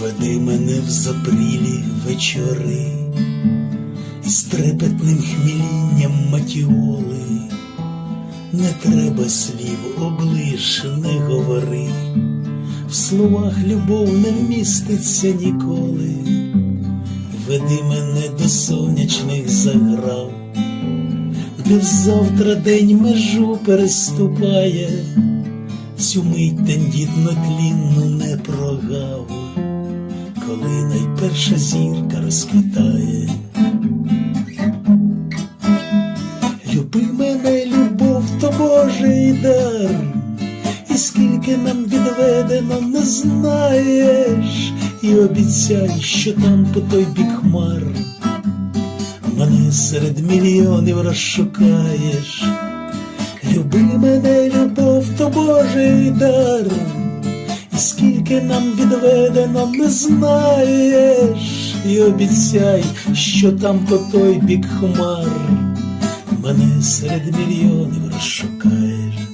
Веди мене в запрілі вечори, з трепетним хмілінням матіоли, не треба слів, облиш, не говори, в словах любов не міститься ніколи, веди мене до сонячних заграв, де взавтра день межу переступає, цю мить тендітно тлінну не прогав, коли найперша зірка розквітає. Люби мене, любов, то Божий дар, і скільки нам відведено, не знаєш, і обіцяй, що там по той бік хмар, мене серед мільйонів розшукаєш. Люби мене, любов, то Божий дар, скільки нам відведено, не знаєш, і обіцяй, що там по той бік хмар, мене серед мільйонів розшукаєш.